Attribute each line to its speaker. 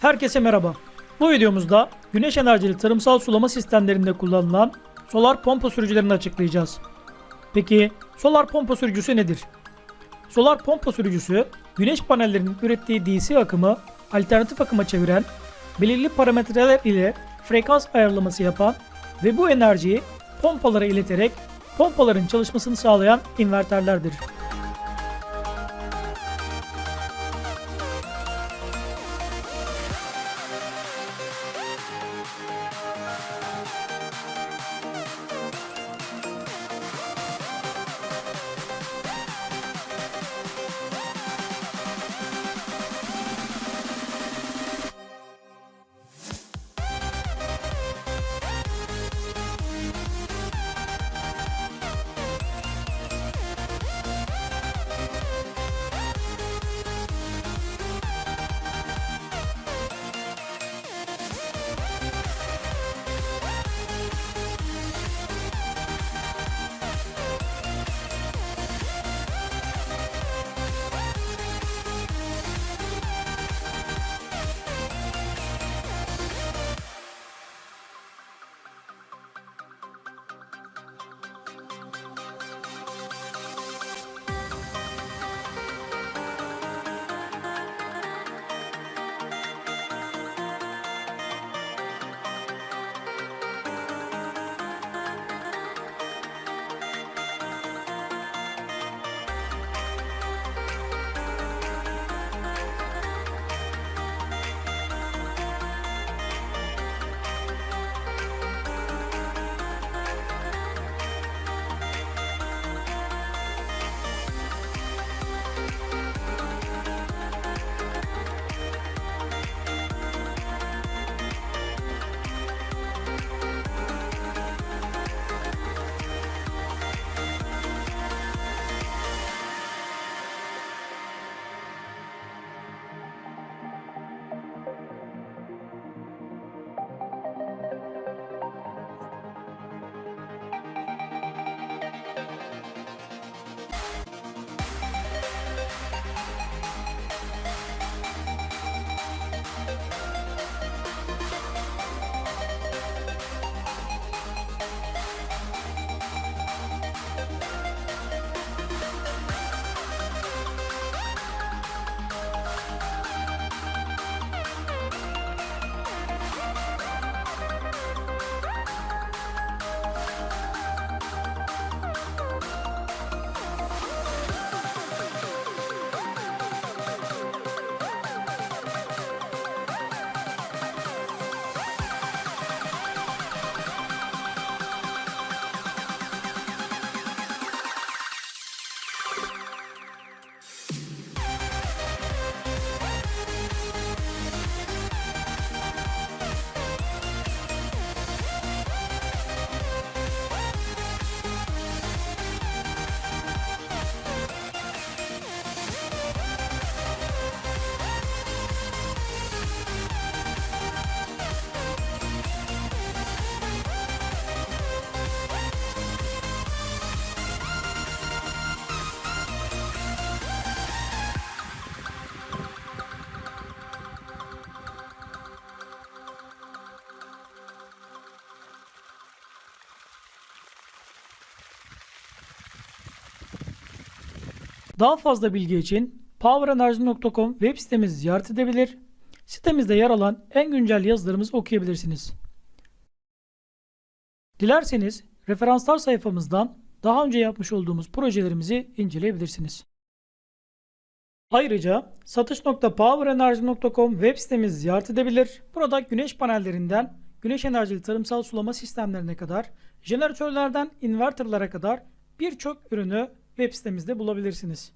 Speaker 1: Herkese merhaba. Bu videomuzda güneş enerjili tarımsal sulama sistemlerinde kullanılan solar pompa sürücülerini açıklayacağız. Peki solar pompa sürücüsü nedir? Solar pompa sürücüsü güneş panellerinin ürettiği DC akımı alternatif akıma çeviren, belirli parametreler ile frekans ayarlaması yapan ve bu enerjiyi pompalara ileterek pompaların çalışmasını sağlayan inverterlerdir. Daha fazla bilgi için powerenerji.com web sitemizi ziyaret edebilir. Sitemizde yer alan en güncel yazılarımızı okuyabilirsiniz. Dilerseniz referanslar sayfamızdan daha önce yapmış olduğumuz projelerimizi inceleyebilirsiniz. Ayrıca satış.powerenerji.com web sitemizi ziyaret edebilir. Burada güneş panellerinden güneş enerjili tarımsal sulama sistemlerine kadar, jeneratörlerden inverterlara kadar birçok ürünü web sitemizde bulabilirsiniz.